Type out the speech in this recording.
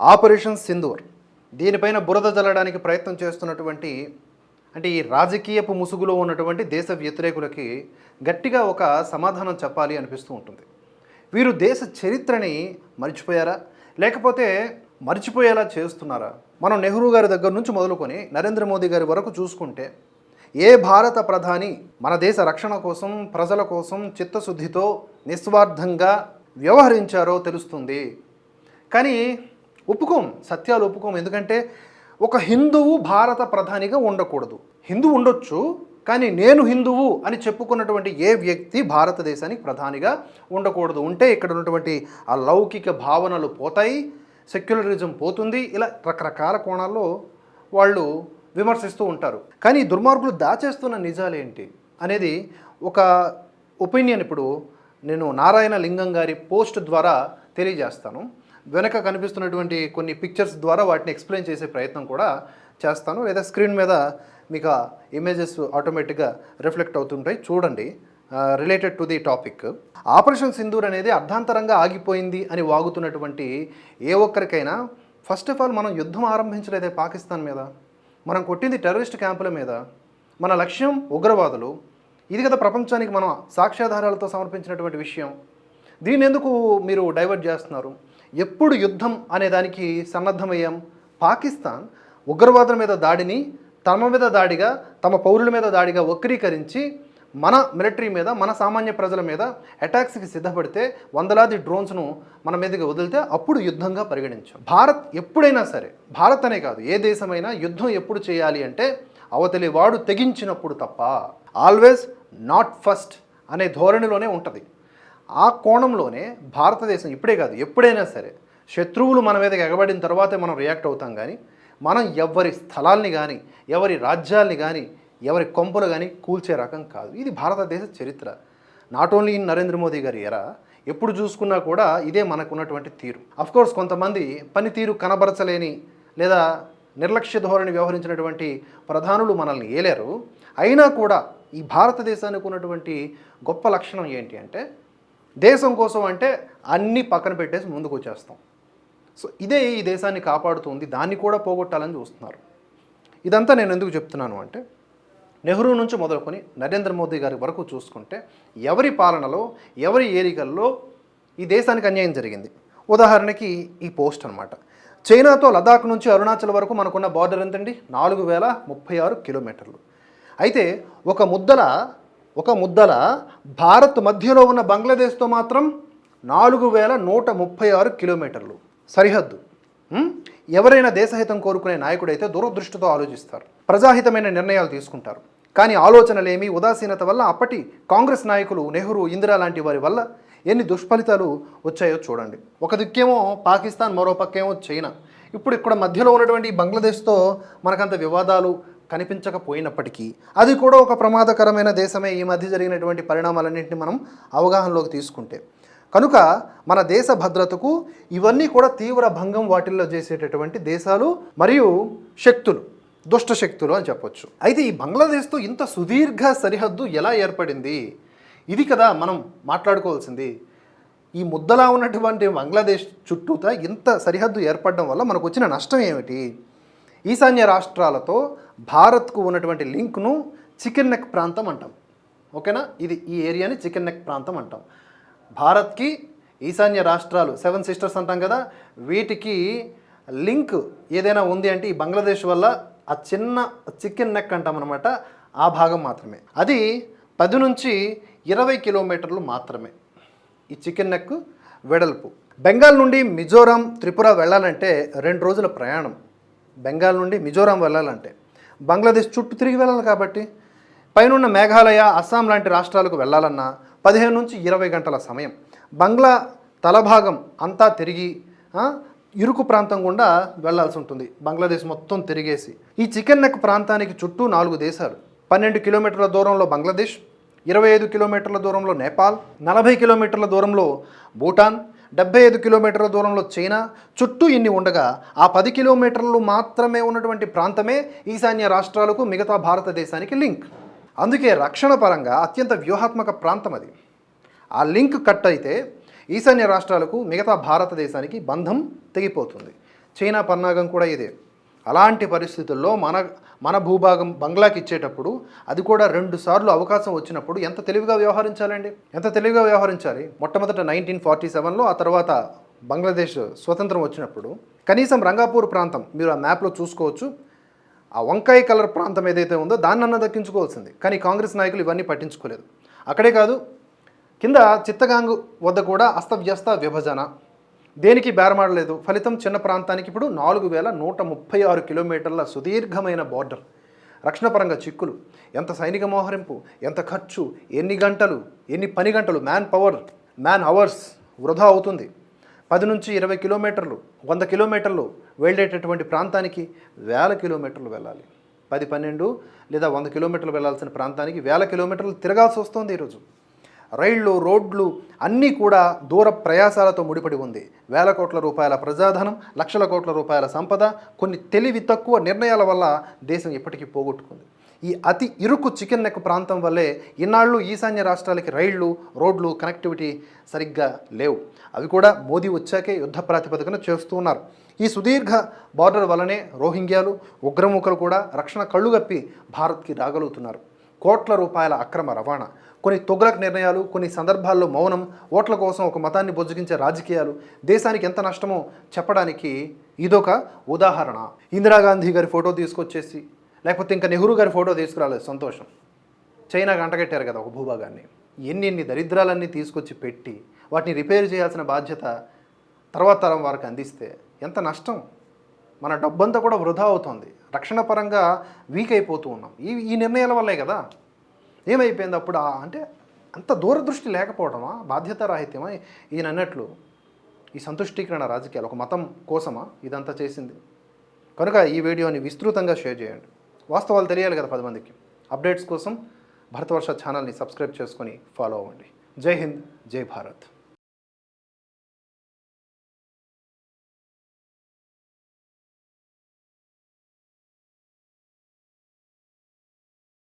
Operation Sindoor దీనిపైన బురద జల్లడానికి ప్రయత్నం చేస్తున్నటువంటి అంటే ఈ రాజకీయపు ముసుగులో ఉన్నటువంటి దేశ వ్యతిరేకులకి గట్టిగా ఒక సమాధానం చెప్పాలి అనిపిస్తూ ఉంటుంది. వీరు దేశ చరిత్రని మర్చిపోయారా? లేకపోతే మర్చిపోయేలా చేస్తున్నారా? మనం నెహ్రూ గారి దగ్గర నుంచి మొదలుకొని నరేంద్ర మోదీ గారి వరకు చూసుకుంటే ఏ భారత ప్రధాని మన దేశ రక్షణ కోసం ప్రజల కోసం చిత్తశుద్ధితో నిస్వార్థంగా వ్యవహరించారో తెలుస్తుంది. కానీ ఒప్పుకోం సత్యాలు ఒప్పుకోం ఎందుకంటే ఒక హిందువు భారత ప్రధానిగా ఉండకూడదు. హిందువు ఉండొచ్చు కానీ నేను హిందువు అని చెప్పుకున్నటువంటి ఏ వ్యక్తి భారతదేశానికి ప్రధానిగా ఉండకూడదు. ఉంటే ఇక్కడ ఉన్నటువంటి ఆ లౌకిక భావనలు పోతాయి సెక్యులరిజం పోతుంది ఇలా రకరకాల కోణాల్లో వాళ్ళు విమర్శిస్తూ ఉంటారు. కానీ దుర్మార్గులు దాచేస్తున్న నిజాలేంటి అనేది ఒక ఒపీనియన్ ఇప్పుడు నేను నారాయణ లింగం గారి పోస్ట్ ద్వారా తెలియజేస్తాను. వెనక కనిపిస్తున్నటువంటి కొన్ని పిక్చర్స్ ద్వారా వాటిని ఎక్స్ప్లెయిన్ చేసే ప్రయత్నం కూడా చేస్తాను. లేదా స్క్రీన్ మీద మీకు ఆ ఇమేజెస్ ఆటోమేటిక్గా రిఫ్లెక్ట్ అవుతుంటాయి. చూడండి. Related to the topic operation Sindoor అనేది అర్ధాంతరంగా ఆగిపోయింది అని వాగుతున్నటువంటి ఏ ఒక్కరికైనా ఫస్ట్ ఆఫ్ ఆల్ మనం యుద్ధం ఆరంభించలేదే పాకిస్తాన్ మీద. మనం కొట్టింది టెర్రరిస్ట్ క్యాంపుల మీద. మన లక్ష్యం ఉగ్రవాదులు. ఇది కదా ప్రపంచానికి మనం సాక్ష్యాధారాలతో సమర్పించినటువంటి విషయం. దీన్ని ఎందుకు మీరు డైవర్ట్ చేస్తున్నారు? ఎప్పుడు యుద్ధం అనే దానికి సన్నద్ధమయ్యాం. పాకిస్తాన్ ఉగ్రవాదుల మీద దాడిని తమ మీద దాడిగా తమ పౌరుల మీద దాడిగా వక్రీకరించి మన మిలిటరీ మీద మన సామాన్య ప్రజల మీద అటాక్స్కి సిద్ధపడితే వందలాది డ్రోన్స్ను మన మీదకి వదిలితే అప్పుడు యుద్ధంగా పరిగణించాం. భారత్ ఎప్పుడైనా సరే భారత్ అనే కాదు ఏ దేశమైనా యుద్ధం ఎప్పుడు చేయాలి అంటే అవతలి వాడు తెగించినప్పుడు తప్ప ఆల్వేస్ నాట్ ఫస్ట్ అనే ధోరణిలోనే ఉంటుంది. ఆ కోణంలోనే భారతదేశం ఇప్పుడే కాదు ఎప్పుడైనా సరే శత్రువులు మన మీదకి ఎగబడిన తర్వాతే మనం రియాక్ట్ అవుతాం కానీ మనం ఎవరి స్థలాల్ని కానీ ఎవరి రాజ్యాల్ని కానీ ఎవరి కొంపలు కానీ కూల్చే రకం కాదు. ఇది భారతదేశ చరిత్ర. Not only in Narendra Modi గారి ఎరా ఎప్పుడు చూసుకున్నా కూడా ఇదే మనకున్నటువంటి తీరు. అఫ్కోర్స్ కొంతమంది పనితీరు కనబరచలేని లేదా నిర్లక్ష్య ధోరణి వ్యవహరించినటువంటి ప్రధానులు మనల్ని ఏలేరు. అయినా కూడా ఈ భారతదేశానికి ఉన్నటువంటి గొప్ప లక్షణం ఏంటి అంటే దేశం కోసం అంటే అన్నీ పక్కన పెట్టేసి ముందుకు వచ్చేస్తాం సో ఇదే ఈ దేశాన్ని కాపాడుతుంది. దాన్ని కూడా పోగొట్టాలని చూస్తున్నారు. ఇదంతా నేను ఎందుకు చెప్తున్నాను అంటే నెహ్రూ నుంచి మొదలుకొని నరేంద్ర మోదీ గారి వరకు చూసుకుంటే ఎవరి పాలనలో ఎవరి ఏరికల్లో ఈ దేశానికి అన్యాయం జరిగింది? ఉదాహరణకి ఈ పోస్ట్ అనమాట చైనాతో లదాఖ్ నుంచి అరుణాచల్ వరకు మనకున్న బార్డర్ ఎంతండి? నాలుగు వేల ముప్పై ఆరు కిలోమీటర్లు. అయితే ఒక ముద్దల ఒక ముద్దల భారత్ మధ్యలో ఉన్న బంగ్లాదేశ్తో మాత్రం నాలుగు వేల నూట ముప్పై ఆరు కిలోమీటర్లు. సరిహద్దు. ఎవరైనా దేశహితం కోరుకునే నాయకుడైతే దూరదృష్టితో ఆలోచిస్తారు. ప్రజాహితమైన నిర్ణయాలు తీసుకుంటారు. కానీ ఆలోచనలేమి ఉదాసీనత వల్ల అప్పటి కాంగ్రెస్ నాయకులు నెహ్రూ ఇందిరా లాంటి వారి వల్ల ఎన్ని దుష్ఫలితాలు వచ్చాయో చూడండి. ఒక దిక్కేమో పాకిస్తాన్ మరో పక్కేమో చైనా. ఇప్పుడు ఇక్కడ మధ్యలో ఉన్నటువంటి బంగ్లాదేశ్తో మనకంత వివాదాలు కనిపించకపోయినప్పటికీ అది కూడా ఒక ప్రమాదకరమైన దేశమే. ఈ మధ్య జరిగినటువంటి పరిణామాలన్నింటినీ మనం అవగాహనలోకి తీసుకుంటే. కనుక మన దేశ భద్రతకు ఇవన్నీ కూడా తీవ్ర భంగం వాటిల్లో చేసేటటువంటి దేశాలు మరియు శక్తులు దుష్ట శక్తులు అని చెప్పొచ్చు. అయితే ఈ బంగ్లాదేశ్తో ఇంత సుదీర్ఘ సరిహద్దు ఎలా ఏర్పడింది? ఇది కదా మనం మాట్లాడుకోవాల్సింది. ఈ ముద్దలా ఉన్నటువంటి బంగ్లాదేశ్ చుట్టూతా ఇంత సరిహద్దు ఏర్పడడం వల్ల మనకు వచ్చిన నష్టం ఏమిటి? ఈశాన్య రాష్ట్రాలతో భారత్కు ఉన్నటువంటి లింక్ను చికెన్ నెక్ ప్రాంతం అంటాం. ఓకేనా? ఇది ఈ ఏరియాని చికెన్ నెక్ ప్రాంతం అంటాం. భారత్కి ఈశాన్య రాష్ట్రాలు సెవెన్ సిస్టర్స్ అంటాం కదా వీటికి లింక్ ఏదైనా ఉంది అంటే ఈ బంగ్లాదేశ్ వల్ల ఆ చిన్న చికెన్ నెక్ అంటాం అనమాట ఆ భాగం మాత్రమే. అది పది నుంచి ఇరవై కిలోమీటర్లు మాత్రమే ఈ చికెన్ నెక్ వెడల్పు. బెంగాల్ నుండి మిజోరాం త్రిపుర వెళ్ళాలంటే రెండు రోజుల ప్రయాణం. బెంగాల్ నుండి మిజోరాం వెళ్ళాలంటే. బంగ్లాదేశ్ చుట్టూ తిరిగి వెళ్ళాలి కాబట్టి. పైనున్న మేఘాలయ అస్సాం లాంటి రాష్ట్రాలకు వెళ్ళాలన్నా పదిహేను నుంచి ఇరవై గంటల సమయం. బంగ్లా తలభాగం అంతా తిరిగి ఇరుకు ప్రాంతం గుండా వెళ్ళాల్సి ఉంటుంది. బంగ్లాదేశ్ మొత్తం తిరిగేసి. ఈ చికెన్ నెక్ ప్రాంతానికి చుట్టూ నాలుగు దేశాలు. పన్నెండు కిలోమీటర్ల దూరంలో బంగ్లాదేశ్ ఇరవై ఐదు కిలోమీటర్ల దూరంలో నేపాల్ నలభై కిలోమీటర్ల దూరంలో భూటాన్ డెబ్బై ఐదు కిలోమీటర్ల దూరంలో చైనా చుట్టూ ఇన్ని ఉండగా ఆ పది కిలోమీటర్లు మాత్రమే ఉన్నటువంటి ప్రాంతమే ఈశాన్య రాష్ట్రాలకు మిగతా భారతదేశానికి లింక్. అందుకే రక్షణ పరంగా అత్యంత వ్యూహాత్మక ప్రాంతం అది. ఆ లింక్ కట్ అయితే ఈశాన్య రాష్ట్రాలకు మిగతా భారతదేశానికి బంధం తెగిపోతుంది. చైనా పన్నాగం కూడా ఇదే. అలాంటి పరిస్థితుల్లో మన మన భూభాగం బంగ్లాకి ఇచ్చేటప్పుడు అది కూడా రెండు సార్లు అవకాశం వచ్చినప్పుడు ఎంత తెలివిగా వ్యవహరించాలండి? ఎంత తెలివిగా వ్యవహరించాలి? మొట్టమొదట నైన్టీన్ ఫార్టీ సెవెన్లో ఆ తర్వాత బంగ్లాదేశ్ స్వతంత్రం వచ్చినప్పుడు కనీసం రంగాపూర్ ప్రాంతం మీరు ఆ మ్యాప్లో చూసుకోవచ్చు. ఆ వంకాయ కలర్ ప్రాంతం ఏదైతే ఉందో దాన్నన్నా దక్కించుకోవాల్సింది. కానీ కాంగ్రెస్ నాయకులు ఇవన్నీ పట్టించుకోలేదు. అక్కడే కాదు కింద చిత్తగాంగ్ వద్ద కూడా అస్తవ్యస్త విభజన దేనికి బేరమాడలేదు? ఫలితం చిన్న ప్రాంతానికి ఇప్పుడు నాలుగు వేల నూట ముప్పై ఆరు కిలోమీటర్ల సుదీర్ఘమైన బార్డర్. రక్షణపరంగా చిక్కులు. ఎంత సైనిక మోహరింపు? ఎంత ఖర్చు? ఎన్ని గంటలు? ఎన్ని పని గంటలు? మ్యాన్ పవర్ మ్యాన్ అవర్స్ వృధా అవుతుంది. పది నుంచి ఇరవై కిలోమీటర్లు వంద కిలోమీటర్లు వెళ్ళేటటువంటి ప్రాంతానికి వేల కిలోమీటర్లు వెళ్ళాలి. పది పన్నెండు లేదా వంద కిలోమీటర్లు వెళ్ళాల్సిన ప్రాంతానికి వేల కిలోమీటర్లు తిరగాల్సి వస్తుంది ఈరోజు. రైళ్ళు రోడ్లు అన్నీ కూడా దూర ప్రయాసాలతో ముడిపడి ఉంది. వేల కోట్ల రూపాయల ప్రజాధనం లక్షల కోట్ల రూపాయల సంపద కొన్ని తెలివి తక్కువ నిర్ణయాల వల్ల దేశం ఇప్పటికీ పోగొట్టుకుంది. ఈ అతి ఇరుకు చికెన్ నెక్ ప్రాంతం వల్లే ఇన్నాళ్ళు ఈశాన్య రాష్ట్రాలకి రైళ్ళు రోడ్లు కనెక్టివిటీ సరిగ్గా లేవు. అవి కూడా మోదీ వచ్చాకే యుద్ధ ప్రాతిపదికన చేస్తూ ఉన్నారు. ఈ సుదీర్ఘ బార్డర్ వల్లనే రోహింగ్యాలు ఉగ్రముఖలు కూడా రక్షణ కళ్ళుగప్పి భారత్కి రాగలుగుతున్నారు. కోట్ల రూపాయల అక్రమ రవాణా. కొన్ని తొగ్లక్ నిర్ణయాలు కొన్ని సందర్భాల్లో మౌనం ఓట్ల కోసం ఒక మతాన్ని బొజ్జగించే రాజకీయాలు. దేశానికి ఎంత నష్టమో చెప్పడానికి ఇదొక ఉదాహరణ. ఇందిరాగాంధీ గారి ఫోటో తీసుకొచ్చేసి లేకపోతే ఇంకా నెహ్రూ గారి ఫోటో తీసుకురాలేదు సంతోషం. చైనాకి అంటగట్టారు కదా ఒక భూభాగాన్ని. ఎన్ని ఎన్ని దరిద్రాలన్నీ తీసుకొచ్చి పెట్టి వాటిని రిపేర్ చేయాల్సిన బాధ్యత తర్వాత తరం వారికి అందిస్తే ఎంత నష్టం? మన డబ్బంతా కూడా వృధా అవుతుంది. రక్షణ పరంగా వీక్ అయిపోతూ ఉన్నాం. ఈ ఈ నిర్ణయాల వల్లే కదా. ఏమైపోయింది అప్పుడు? అంటే అంత దూరదృష్టి లేకపోవడమా బాధ్యతారాహిత్యమా ఈయన అన్నట్లు ఈ సంతుష్టీకరణ రాజకీయాలు ఒక మతం కోసమా ఇదంతా చేసింది? కనుక ఈ వీడియోని విస్తృతంగా షేర్ చేయండి. వాస్తవాలు తెలియాలి కదా పది మందికి. అప్డేట్స్ కోసం భరతవర్ష ఛానల్ని సబ్స్క్రైబ్ చేసుకొని ఫాలో అవ్వండి. జై హింద్ జై భారత్.